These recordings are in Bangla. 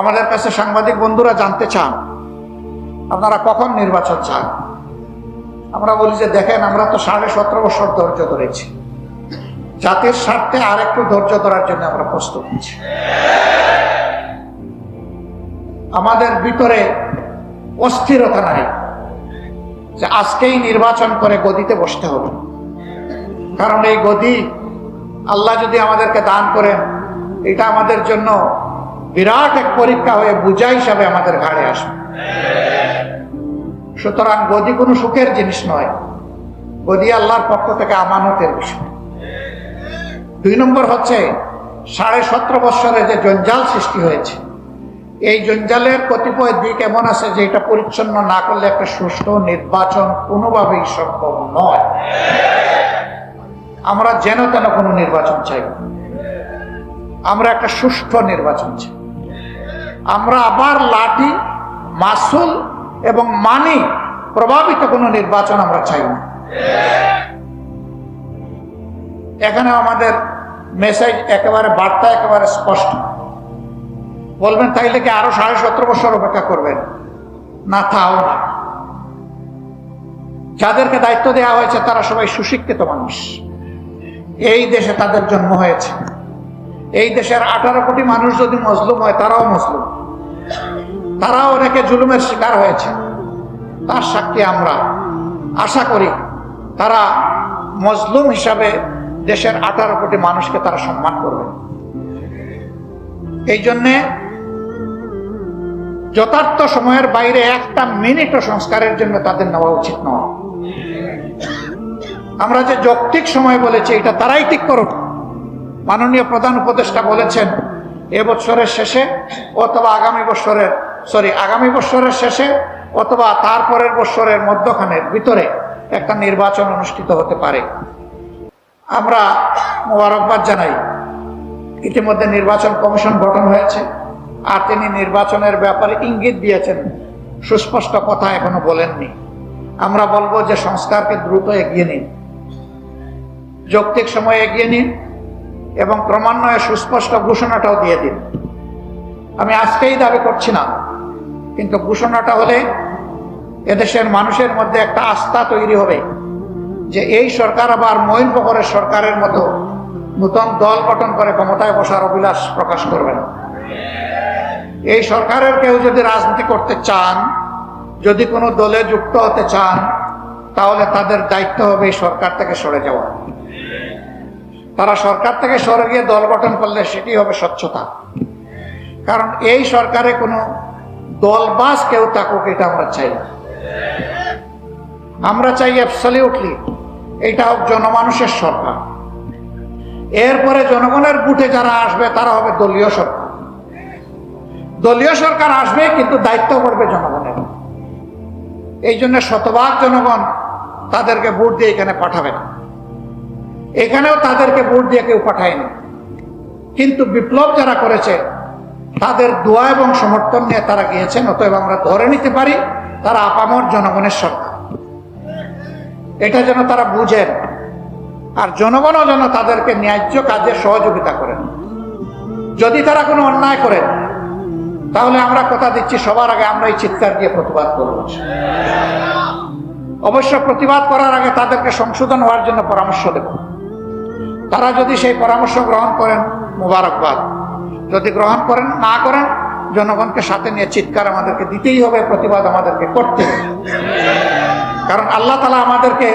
আমাদের কাছে সাংবাদিক বন্ধুরা জানতে চান, আপনারা কখন নির্বাচন চান? আমরা বলি যে, দেখেন, আমরা তো সাড়ে সতেরো বছর ধৈর্য ধরেছি। জাতির স্বার্থে আর একটু ধৈর্য ধরার জন্য আমরা প্রস্তুত নিচ্ছি আমাদের ভিতরে অস্থিরতা নাই যে আজকেই নির্বাচন করে গদিতে বসতে হবে। কারণ এই গদি আল্লাহ যদি আমাদেরকে দান করেন, এটা আমাদের জন্য বিরাট এক পরীক্ষা হয়ে বোঝা হিসাবে আমাদের ঘাড়ে আসবে। সুতরাং গদি কোনো সুখের জিনিস নয়। গদি আল্লাহর পক্ষ থেকে আমানতের বিষয়। দুই নম্বর হচ্ছে, সাড়ে সতেরো বৎসরে যে জঞ্জাল সৃষ্টি হয়েছে, এই জঞ্জালের কতিপয় দিক এমন আছে যে এটা পরিচ্ছন্ন না করলে একটা সুষ্ঠু নির্বাচন কোনোভাবেই সম্ভব নয়। আমরা যেন তেন কোনো নির্বাচন চাই। আমরা একটা সুষ্ঠু নির্বাচন চাই। আমরা আবার লাঠি, মাসুল এবং মানি প্রভাবিত কোনো নির্বাচন আমরা চাই না। এখানে আমাদের মেসেজ একেবারে বার্তা একেবারে স্পষ্ট। বলবেন, তাইলে কি আরও সাড়ে সতেরো বছর অপেক্ষা করবেন? না, তাও না। যাদেরকে দায়িত্ব দেওয়া হয়েছে, তারা সবাই সুশিক্ষিত মানুষ। এই দেশে তাদের জন্ম হয়েছে। এই দেশের আঠারো কোটি মানুষ যদি মজলুম হয়, তারাও মজলুম। তারাও অনেকে জুলুমের শিকার হয়েছে। তার সাক্ষী আমরা। আশা করি তারা মজলুম হিসাবে দেশের আঠারো কোটি মানুষকে তারা সম্মান করবে। এই জন্যে যথার্থ সময়ের বাইরে একটা মিনিটও সংস্কারের জন্য তাদের নেওয়া উচিত নয়। আমরা যে যৌক্তিক সময় বলেছি, এটা তারাই ঠিক করুক। মাননীয় প্রধান উপদেষ্টা বলেছেন, এ বছরের শেষে অথবা আগামী বছরের সরি, আগামী বছরের শেষে অথবা তারপরের বছরের মধ্যখানের ভিতরে একটা নির্বাচন অনুষ্ঠিত হতে পারে। আমরা মোবারকবাদ জানাই, ইতিমধ্যে নির্বাচন কমিশন গঠন হয়েছে, আর তিনি নির্বাচনের ব্যাপারে ইঙ্গিত দিয়েছেন, সুস্পষ্ট কথা এখনও বলেননি। আমরা বলব যে সংস্কারকে দ্রুত এগিয়ে নিন, যৌক্তিক সময় এগিয়ে নিন, এবং ক্রমান্বয়ে সুস্পষ্ট ঘোষণাটাও দিয়ে দিন। আমি আজকেই দাবি করছি না কিন্তু ঘোষণাটা হলে এদেশের মানুষের মধ্যে একটা আস্থা তৈরি হবে যে এই সরকার আবার মঈন প্রকরের সরকারের মতো নূতন দল গঠন করে ক্ষমতায় বসার অভিলাষ প্রকাশ করবে না। এই সরকারের কেউ যদি রাজনীতি করতে চান, যদি কোনো দলে যুক্ত হতে চান, তাহলে তাদের দায়িত্ব হবে এই সরকার থেকে সরে যাওয়া। তারা সরকার থেকে সরে গিয়ে দল গঠন করলে সেটি হবে স্বচ্ছতা। কারণ এই সরকারে কোনো দলবাস কেউ থাকুক এটা আমরা চাই আমরা চাই অ্যাবসলিউটলি এটা হোক জনমানুষের সরকার। এরপরে জনগণের বুটে যারা আসবে, তারা হবে দলীয় সরকার। দলীয় সরকার আসবে, কিন্তু দায়িত্ব করবে জনগণের। এই জন্য শতভাগ জনগণ তাদেরকে ভোট দিয়ে এখানে পাঠাবে না। এখানেও তাদেরকে ভোট দিয়ে কেউ পাঠায়নি। কিন্তু বিপ্লব যারা করেছে তাদের দোয়া এবং সমর্থন নিয়ে তারা গিয়েছেন, অতএব আমরা ধরে নিতে পারি তারা আপামর জনগণের সরকার। এটা যেন তারা বুঝেন, আর জনগণও যেন তাদেরকে ন্যায্য কাজে সহযোগিতা করেন। যদি তারা কোনো অন্যায় করেন, তাহলে আমরা কথা দিচ্ছি, সবার আগে আমরা এই চিৎকার দিয়ে প্রতিবাদ করব। অবশ্য প্রতিবাদ করার আগে তাদেরকে সংশোধন হওয়ার জন্য পরামর্শ দেব। তারা যদি সেই পরামর্শ গ্রহণ করেন, মুবারকবাদ। যদি গ্রহণ করেন, না করেন, জনগণকে সাথে নিয়ে চিৎকার আমাদেরকে দিতেই হবে, প্রতিবাদ আমাদেরকে করতে কারণ আল্লাহ তালা আমাদেরকে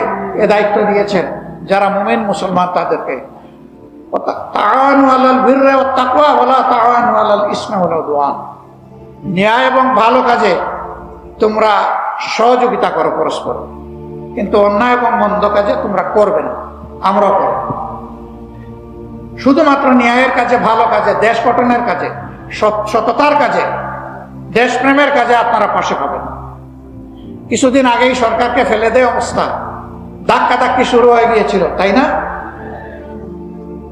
এ দায়িত্ব দিয়েছেন, যারা মুমিন মুসলমান তাদেরকে। ন্যায় এবং ভালো কাজে তোমরা সহযোগিতা করো পরস্পর। কিন্তু অন্যায় এবং মন্দ কাজে তোমরা করবে না, আমরাও করব। শুধুমাত্র ন্যায়ের কাজে, ভালো কাজে, দেশ গঠনের কাজে সততার কাজে, দেশপ্রেমের কাজে আপনারা পাশে পাবেন। কিছুদিন আগেই সরকারকে ফেলে দেয় অবস্থা। ধাক্কা ধাক্কি শুরু হয়ে গিয়েছিল, তাই না?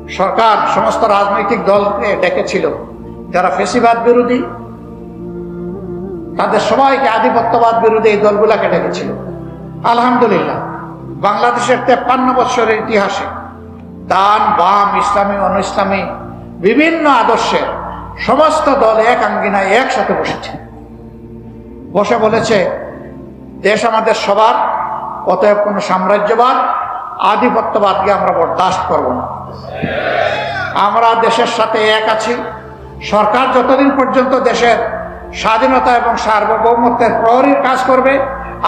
সরকার, সমস্ত রাজনৈতিক দলকে ডেকেছিল। যারা ফেসিবাদ বিরোধী, তাদের সবাইকে আধিপত্যবাদ বিরোধী এই দলগুলাকে ডেকেছিল। আলহামদুলিল্লাহ। বাংলাদেশের তেপ্পান্ন বৎসরের ইতিহাসে দান, বাম, ইসলামী অন ইসলামী বিভিন্ন আদর্শের সমস্ত দল এক আঙ্গিনায় একসাথে বসেছে। বসে বলেছে, দেশ আমাদের সবার, অতএব কোনো সাম্রাজ্যবাদ, আধিপত্যবাদকে আমরা বরদাস্ত করব না। আমরা দেশের সাথে এক আছি। সরকার যতদিন পর্যন্ত দেশের স্বাধীনতা এবং সার্বভৌমত্বের প্রহরীর কাজ করবে,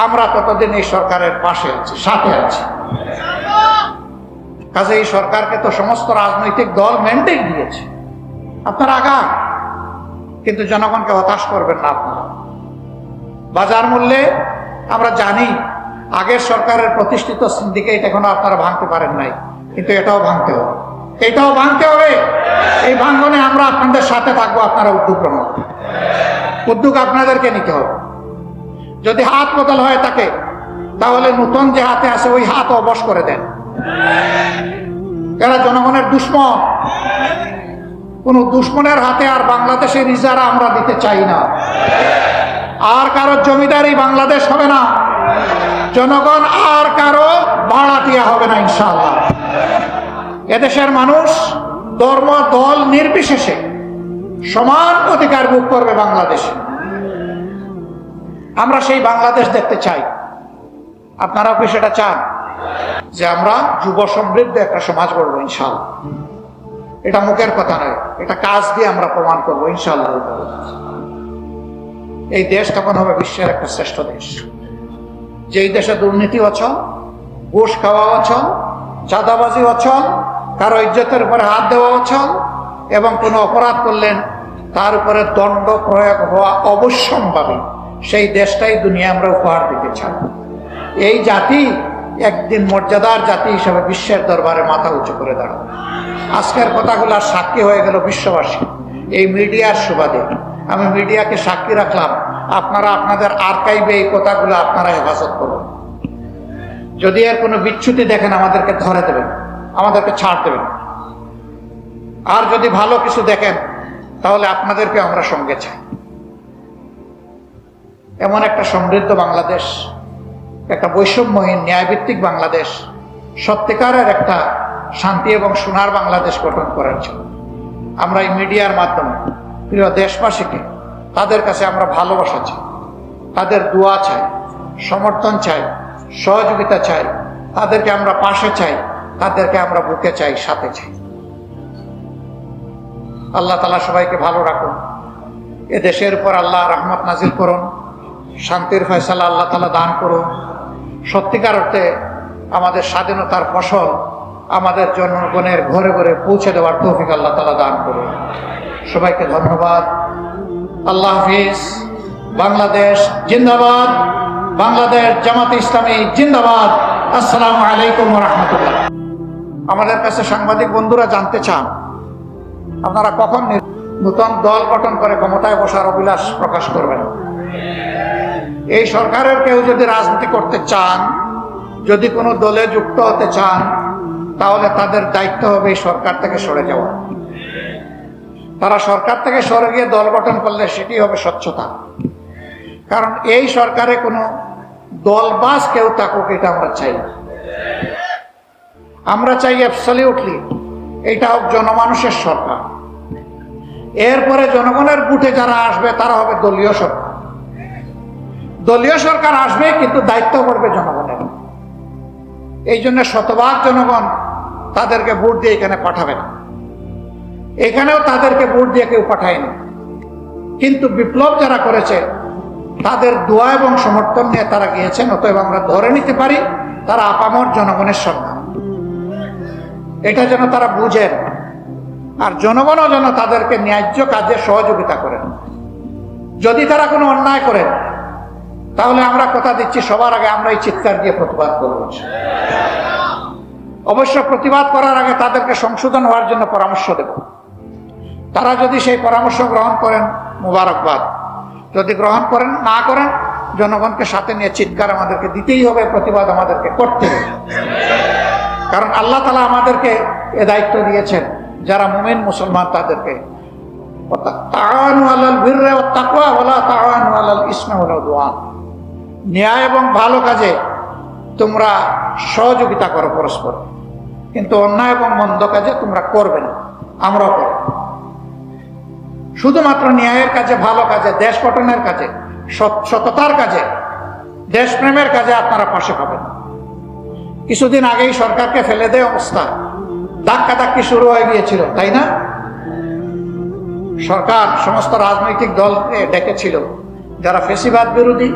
আমরা ততদিন এই সরকারের পাশে আছি, সাথে আছি। কাজে এই সরকারকে তো সমস্ত রাজনৈতিক দল ম্যান্ডেট দিয়েছে। আপনারা আগান। কিন্তু জনগণকে হতাশ করবেন না আপনারা। বাজার মূল্যে আমরা জানি, আগের সরকারের প্রতিষ্ঠিত সিন্ডিকেট এখনও আপনারা ভাঙতে পারেন নাই। কিন্তু এটাও ভাঙতে হবে। এটাও ভাঙতে হবে। এই ভাঙ্গনে আমরা আপনাদের সাথে থাকব, আপনারা উদ্যোগ গ্রহণ উদ্যোগ আপনাদেরকে নিতে হবে। যদি হাত বদল হয়ে থাকে তাহলে নতুন যে হাতে আছে, ওই হাত অবশ করে দেন। এরা জনগণের দুশ্মন। কোন দুশ্মনের হাতে আর বাংলাদেশের ইজারা আমরা দিতে চাই না। আর কারও জমিদারি বাংলাদেশ হবে না। জনগণ আর কারও ভাড়াটিয়া হবে না, ইনশাআল্লাহ। এদেশের মানুষ ধর্ম, দল নির্বিশেষে সমান অধিকার ভোগ করবে বাংলাদেশে। আমরা সেই বাংলাদেশ দেখতে চাই। আপনারাও কি সেটা চান? যে আমরা যুব সমৃদ্ধ একটা সমাজ গড়বো, ইনশাআল্লাহ। এটা মুখের কথা নয়, এটা কাজ দিয়ে আমরা প্রমাণ করব, ইনশাআল্লাহ। এই দেশ তখন হবে বিশ্বের একটা শ্রেষ্ঠ দেশ। যেই দেশে দুর্নীতি অচল, ঘুষ খাওয়া অচল, চাঁদাবাজি অচল, কারও ইজ্জতের উপরে হাত দেওয়া অচল, এবং কোনো অপরাধ করলেন তার উপরে দণ্ড প্রয়োগ হওয়া অবশ্যম্ভাবী, সেই দেশটাই দুনিয়া আমরা উপহার দিতে চাই। এই জাতি একদিন মর্যাদার জাতি হিসাবে বিশ্বের দরবারে মাথা উঁচু করে দাঁড়াবে। আজকের কথাগুলো সাক্ষী হয়ে গেল বিশ্ববাসী। এই মিডিয়ার সুবাদে। আমি মিডিয়াকে সাক্ষী রাখলাম। আপনারা আপনাদের আর্কাইভে এই কথাগুলো আপনারা হেফাজত করুন। যদি এর কোনো বিচ্যুতি দেখেন, আমাদেরকে ধরে দেবেন। আমাদেরকে ছাড় দেবেন। আর যদি ভালো কিছু দেখেন, তাহলে আপনাদেরকে আমরা সঙ্গে চাই। এমন একটা সমৃদ্ধ বাংলাদেশ একটা বৈষম্যহীন ন্যায়ভিত্তিক বাংলাদেশ সত্যিকারের একটা শান্তি এবং সোনার বাংলাদেশ গঠন করার জন্য। আমরা এই মিডিয়ার মাধ্যমে প্রিয় দেশবাসীকে তাদের কাছে আমরা ভালোবাসা চাই, তাদের দোয়া চাই, সমর্থন চাই, সহযোগিতা চাই, তাদেরকে আমরা পাশে চাই, তাদেরকে আমরা বুকে চাই, সাথে চাই। আল্লাহ তালা সবাইকে ভালো রাখুন। এ দেশের উপর আল্লাহ রহমত নাজিল করুন, শান্তির ফয়সালা আল্লাহ তালা দান করুন। সত্যিকার অর্থে আমাদের স্বাধীনতার ফসল আমাদের জনগণের ঘরে ঘরে পৌঁছে দেওয়ার তৌফিক আল্লাহ তালা দান করুন। সবাইকে ধন্যবাদ। আল্লাহ হাফিজ। বাংলাদেশ জিন্দাবাদ। বাংলাদেশ জামাতে ইসলামী জিন্দাবাদ। আসসালামু আলাইকুম রহমতুল্লাহ। আমাদের কাছে সাংবাদিক বন্ধুরা জানতে চান, আপনারা কখন নূতন দল গঠন করে ক্ষমতায় বসার অভিলাষ প্রকাশ করবেন? এই সরকারের কেউ যদি রাজনীতি করতে চান, যদি কোনো দলে যুক্ত হতে চান, তাহলে তাদের দায়িত্ব হবে এই সরকার থেকে সরে যাওয়া। তারা সরকার থেকে সরে গিয়ে দল গঠন করলে সেটি হবে স্বচ্ছতা। কারণ এই সরকারে কোনো দলবাস কেউ থাকুক, এটা আমরা চাই আমরা চাই অ্যাবসলিউটলি এটা হোক জনমানুষের সরকার। এরপরে জনগণের বুটে যারা আসবে, তারা হবে দলীয় সরকার। দলীয় সরকার আসবে, কিন্তু দায়িত্ব করবে জনগণের। এই জন্য শতভাগ জনগণ তাদেরকে ভোট দিয়ে এখানে পাঠাবে না। এখানেও তাদেরকে ভোট দিয়ে কেউ পাঠায়নি। কিন্তু বিপ্লব যারা করেছে, তাদের দোয়া এবং সমর্থন নিয়ে তারা গিয়েছেন, অতএব আমরা ধরে নিতে পারি তারা আপামর জনগণের সরকার এটা যেন তারা বুঝেন, আর জনগণও যেন তাদেরকে ন্যায্য কাজে সহযোগিতা করেন। যদি তারা কোনো অন্যায় করেন তাহলে আমরা কথা দিচ্ছি, সবার আগে আমরা এই চিৎকার দিয়ে প্রতিবাদ করব। অবশ্য প্রতিবাদ করার আগে তাদেরকে সংশোধন হওয়ার জন্য পরামর্শ দেব। তারা যদি সেই পরামর্শ গ্রহণ করেন, মুবারকবাদ। যদি গ্রহণ করেন, না করেন, জনগণকে সাথে নিয়ে চিৎকার আমাদেরকে দিতেই হবে, প্রতিবাদ আমাদেরকে করতে হবে। কারণ আল্লাহ তালা আমাদেরকে এ দায়িত্ব দিয়েছেন, যারা মুমিন মুসলমান তাদেরকে। তাআনু আলাল বিররি ওয়াত তাকওয়া ওয়ালা তাআনু আলাল ইসমি উদওয়ান। ন্যায় এবং ভালো কাজে তোমরা সহযোগিতা করো পরস্পর। কিন্তু অন্যায় এবং মন্দ কাজে তোমরা করবে না, আমরাও করব। শুধুমাত্র ন্যায়ের কাজে, ভালো কাজে, দেশ গঠনের কাজে সততার কাজে, দেশপ্রেমের কাজে আপনারা পাশে পাবেন। কিছুদিন আগেই সরকারকে ফেলে দেয় অবস্থা। ধাক্কা ধাক্কি শুরু হয়ে গিয়েছিল, তাই না? সরকার, সমস্ত রাজনৈতিক দলকে ডেকেছিল। যারা ফেসিবাদ বিরোধী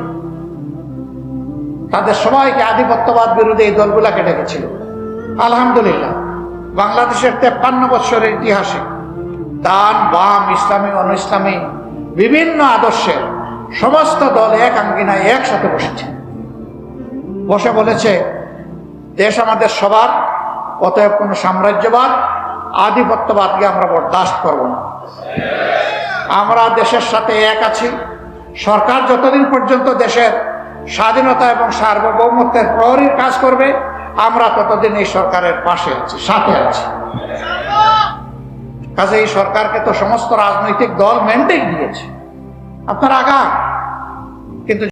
তাদের সবাইকে আধিপত্যবাদ বিরোধী এই দলগুলাকে ডেকেছিল। আলহামদুলিল্লাহ, বাংলাদেশের তেপ্পান্ন বৎসরের ইতিহাসে ডান বাম, ইসলামী অন ইসলামী বিভিন্ন আদর্শের সমস্ত দল এক আঙ্গিনায় একসাথে বসেছে। বসে বলেছে, দেশ আমাদের সবার, অতএব কোনো সাম্রাজ্যবাদ, আধিপত্যবাদকে আমরা বরদাস্ত করব না। আমরা দেশের সাথে এক আছি। সরকার যতদিন পর্যন্ত দেশের স্বাধীনতা এবং সার্বভৌমত্বের প্রহরীর কাজ করবে। আমরা ততদিন এই সরকারের পাশে আছি, সাথে আছি। কাজে এই সরকারকে তো সমস্ত রাজনৈতিক দল ম্যান্ডেট দিয়েছে আপনার আগা কিন্তু